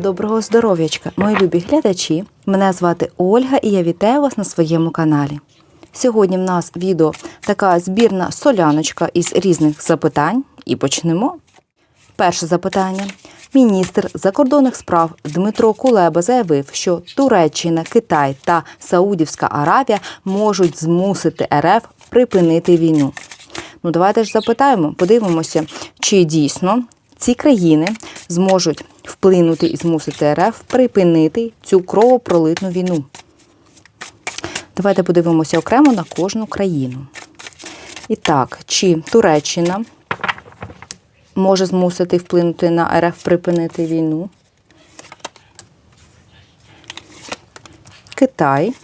Доброго здоров'ячка, мої любі глядачі. Мене звати Ольга і я вітаю вас на своєму каналі. Сьогодні в нас відео така збірна соляночка із різних запитань. І почнемо. Перше запитання. Міністр закордонних справ Дмитро Кулеба заявив, що Туреччина, Китай та Саудівська Аравія можуть змусити РФ припинити війну. Ну, давайте ж запитаємо, подивимося, чи дійсно ці країни зможуть вплинути і змусити РФ припинити цю кровопролитну війну. Давайте подивимося окремо на кожну країну. І так, чи Туреччина може змусити вплинути на РФ припинити війну? Китай.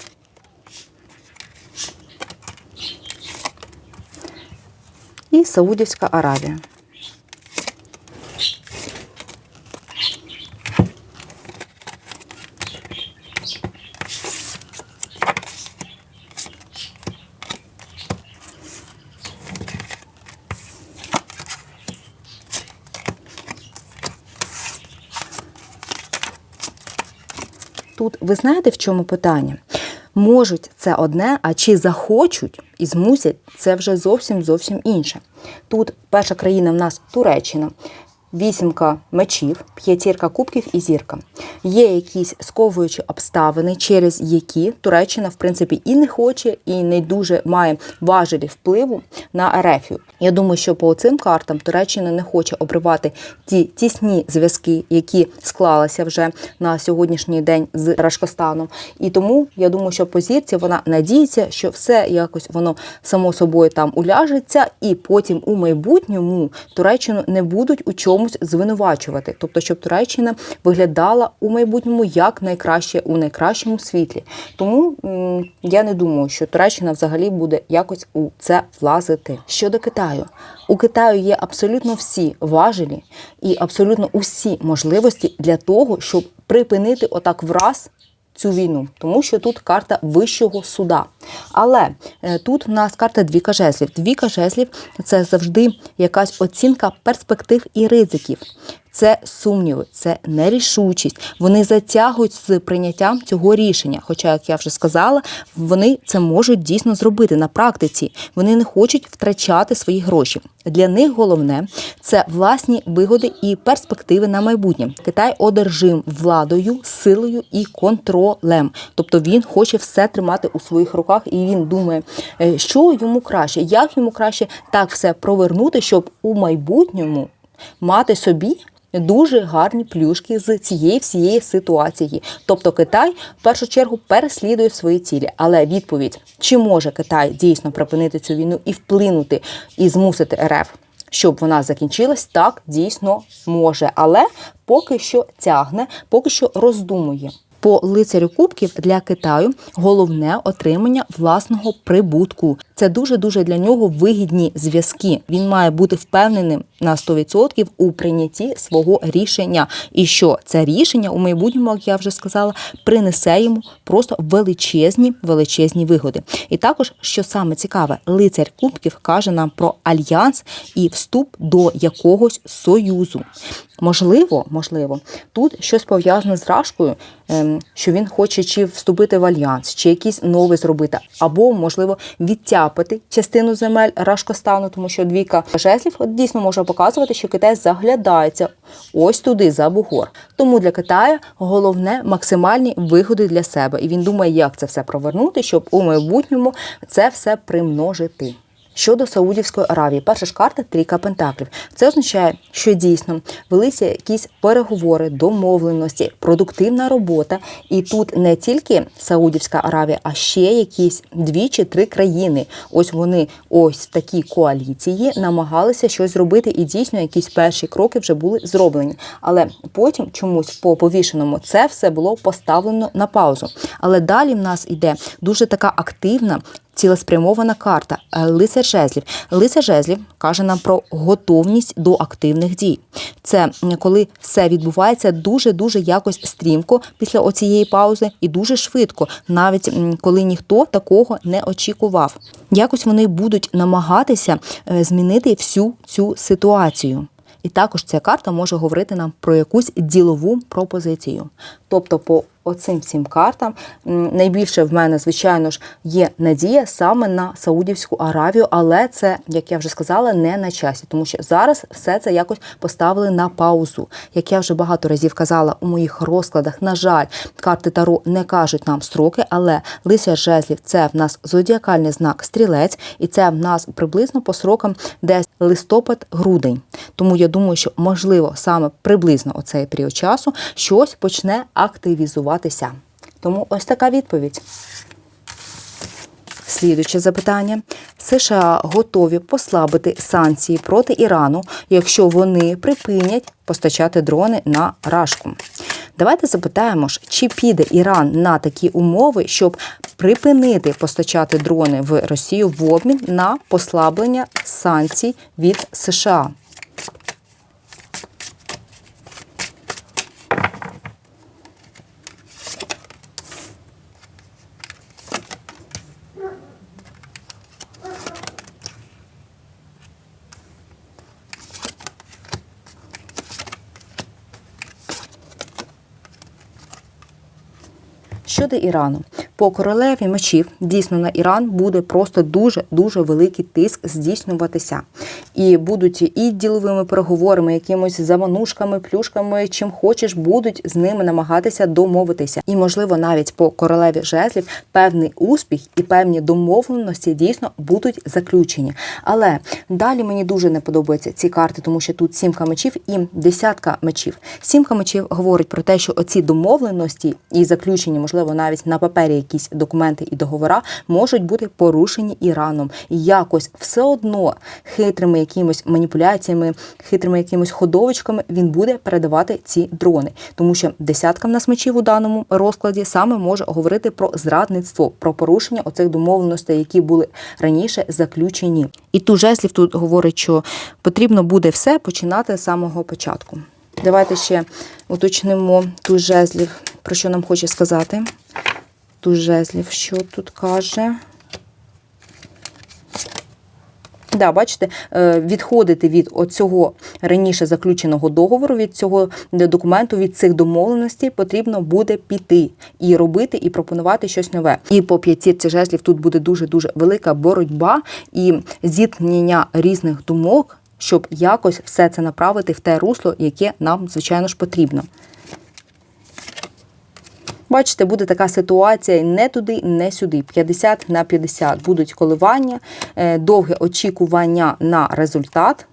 І Саудівська Аравія. Тут ви знаєте, в чому питання? Можуть це одне, а чи захочуть і змусять, це вже зовсім зовсім інше. Тут перша країна в нас Туреччина. Вісімка мечів, п'ятірка кубків і зірка. Є якісь сковуючі обставини, через які Туреччина, в принципі, і не хоче, і не дуже має важелі впливу на Ерефію. Я думаю, що по цим картам Туреччина не хоче обривати ті тісні зв'язки, які склалися вже на сьогоднішній день з Рашкостаном. І тому я думаю, що по зірці вона надіється, що все якось воно само собою там уляжеться, і потім у майбутньому Туреччину не будуть у чомусь звинувачувати, тобто, щоб Туреччина виглядала у майбутньому як найкраще у найкращому світлі. Тому я не думаю, що Туреччина взагалі буде якось у це влазити. Щодо Китаю, у Китаю є абсолютно всі важелі і абсолютно усі можливості для того, щоб припинити отак враз цю війну, тому що тут карта вищого суда. Але е, тут в нас карта двіка жезлів. Двіка жезлів це завжди якась оцінка перспектив і ризиків. Це сумніви, це нерішучість. Вони затягують з прийняттям цього рішення. Хоча, як я вже сказала, вони це можуть дійсно зробити на практиці. Вони не хочуть втрачати свої гроші. Для них головне це власні вигоди і перспективи на майбутнє. Китай одержим владою, силою і контролем. Тобто він хоче все тримати у своїх руках, і він думає, е, що йому краще, як йому краще так все провернути, щоб у майбутньому мати собі. Дуже гарні плюшки з цієї всієї ситуації. Тобто Китай в першу чергу переслідує свої цілі. Але відповідь, чи може Китай дійсно припинити цю війну і вплинути і змусити РФ, щоб вона закінчилась, так дійсно може. Але поки що тягне, поки що роздумує. По лицарю кубків для Китаю головне отримання власного прибутку. Це дуже дуже для нього вигідні зв'язки. Він має бути впевненим на 100% у прийнятті свого рішення. І що це рішення у майбутньому, як я вже сказала, принесе йому просто величезні величезні вигоди. І також, що саме цікаве, лицар кубків каже нам про альянс і вступ до якогось союзу. Можливо, можливо, тут щось пов'язане з Рашкою, ем, що він хоче чи вступити в альянс, чи якийсь новий зробити, або, можливо, відтяпати частину земель Рашкостану, тому що двійка жезлів дійсно може показувати, що Китай заглядається ось туди за бугор. Тому для Китаю головне максимальні вигоди для себе. І він думає, як це все провернути, щоб у майбутньому це все примножити. Щодо Саудівської Аравії, перша ж карта трійка пентаклів. Це означає, що дійсно велися якісь переговори, домовленості, продуктивна робота. І тут не тільки Саудівська Аравія, а ще якісь дві чи три країни. Ось вони, ось в такій коаліції, намагалися щось зробити, і дійсно якісь перші кроки вже були зроблені. Але потім чомусь по повішеному це все було поставлено на паузу. Але далі в нас іде дуже така активна цілеспрямована карта е, лицар жезлів. Лицар жезлів каже нам про готовність до активних дій. Це коли все відбувається дуже дуже якось стрімко після оцієї паузи і дуже швидко, навіть коли ніхто такого не очікував. Якось вони будуть намагатися е, змінити всю цю ситуацію. І також ця карта може говорити нам про якусь ділову пропозицію. Тобто, по оцим всім картам найбільше в мене, звичайно ж, є надія саме на Саудівську Аравію, але це, як я вже сказала, не на часі, тому що зараз все це якось поставили на паузу. Як я вже багато разів казала у моїх розкладах, на жаль, карти Таро не кажуть нам строки, але лися жезлів це в нас зодіакальний знак стрілець, і це в нас приблизно по срокам десь листопад-грудень. Тому я думаю, що можливо саме приблизно оцей період часу щось почне активізуватися. Тому ось така відповідь. Слідуюче запитання: США готові послабити санкції проти Ірану, якщо вони припинять постачати дрони на Рашку. Давайте запитаємо ж, чи піде Іран на такі умови, щоб припинити постачати дрони в Росію в обмін на послаблення санкцій від США. Щодо Ірану, по королеві мечів дійсно на Іран буде просто дуже дуже великий тиск здійснюватися. І будуть і діловими переговорами, якимось заманушками, плюшками, чим хочеш, будуть з ними намагатися домовитися. І, можливо, навіть по королеві жезлів певний успіх і певні домовленості дійсно будуть заключені. Але далі мені дуже не подобаються ці карти, тому що тут сімка мечів і десятка мечів. Сімка мечів говорить про те, що оці домовленості і заключені, можливо, навіть на папері якісь документи і договора можуть бути порушені Іраном. І якось все одно хитрими якимись маніпуляціями, хитрими якимись ходовочками він буде передавати ці дрони, тому що десятка в у даному розкладі саме може говорити про зрадництво, про порушення оцих домовленостей, які були раніше заключені. І ту жезлів тут говорить, що потрібно буде все починати з самого початку. Давайте ще уточнимо ту жезлів, про що нам хоче сказати. Ту жезлів, що тут каже. Да, бачите, е, відходити від оцього раніше заключеного договору, від цього документу, від цих домовленостей потрібно буде піти і робити, і пропонувати щось нове. І по п'ятірці жезлів тут буде дуже дуже велика боротьба і зіткнення різних думок, щоб якось все це направити в те русло, яке нам, звичайно ж, потрібно. Бачите, буде така ситуація не туди, не сюди. 50 на 50 будуть коливання, е, довге очікування на результат.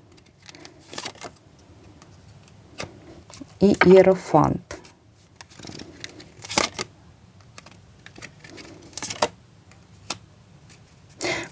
І іерофант.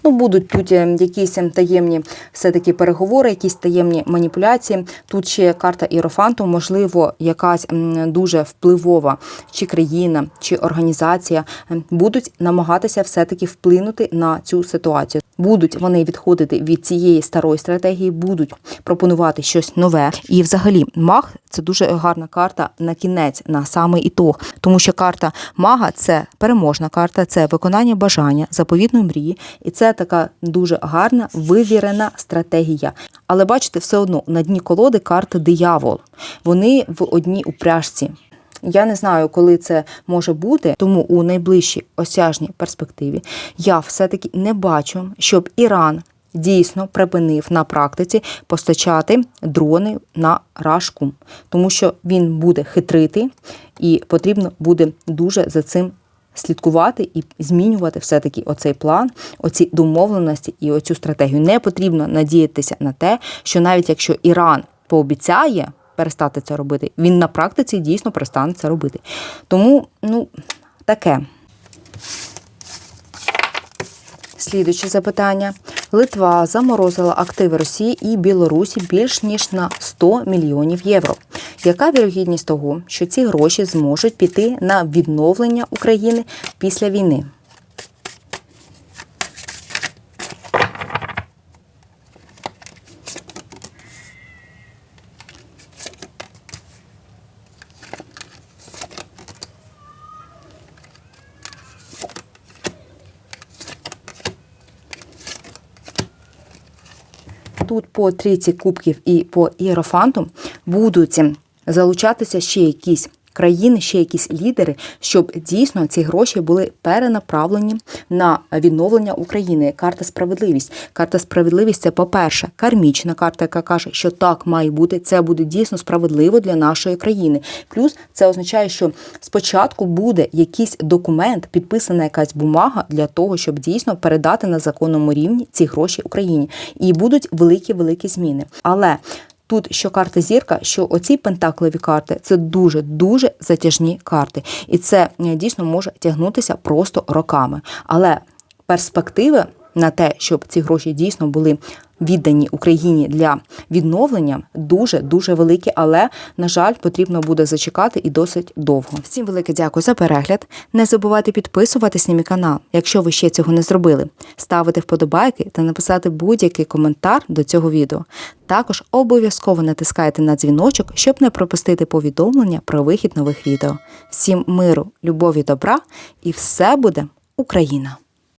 Ну, будуть тут е, якісь таємні все-таки переговори, якісь таємні маніпуляції. Тут ще карта Іерофанту, можливо, якась дуже впливова чи країна, чи організація е, будуть намагатися все-таки вплинути на цю ситуацію. Будуть вони відходити від цієї старої стратегії, будуть пропонувати щось нове. І, взагалі, маг це дуже гарна карта на кінець, на самий ітог, тому що карта мага це переможна карта, це виконання бажання, заповітної мрії, і це така дуже гарна вивірена стратегія. Але бачите, все одно на дні колоди карта диявол. Вони в одній упряжці. Я не знаю, коли це може бути, тому у найближчій осяжній перспективі я все-таки не бачу, щоб Іран дійсно припинив на практиці постачати дрони на рашку, тому що він буде хитрити, і потрібно буде дуже за цим слідкувати і змінювати все-таки оцей план, оці домовленості і оцю стратегію. Не потрібно надіятися на те, що навіть якщо Іран пообіцяє перестати це робити, він на практиці дійсно перестане це робити. Тому, ну, таке. Слідуюче запитання. Литва заморозила активи Росії і Білорусі більш ніж на 100 мільйонів євро. Яка вірогідність того, що ці гроші зможуть піти на відновлення України після війни? Тут по трійці кубків і по іерофанту будуть залучатися ще якісь країни, ще якісь лідери, щоб дійсно ці гроші були перенаправлені на відновлення України. Карта справедливість. Карта справедливість це, по-перше, кармічна карта, яка каже, що так має бути. Це буде дійсно справедливо для нашої країни. Плюс це означає, що спочатку буде якийсь документ, підписана якась бумага для того, щоб дійсно передати на законному рівні ці гроші Україні. І будуть великі великі зміни. Але Тут що карта зірка, що оці пентаклеві карти це дуже дуже затяжні карти, і це е, дійсно може тягнутися просто роками. Але перспективи на те, щоб ці гроші дійсно були віддані Україні для відновлення, дуже дуже великі. Але на жаль, потрібно буде зачекати і досить довго. Всім велике дякую за перегляд. Не забувайте підписуватись на мій канал, якщо ви ще цього не зробили, ставити вподобайки та написати будь-який коментар до цього відео. Також обов'язково натискайте на дзвіночок, щоб не пропустити повідомлення про вихід нових відео. Всім миру, любові, добра і все буде Україна!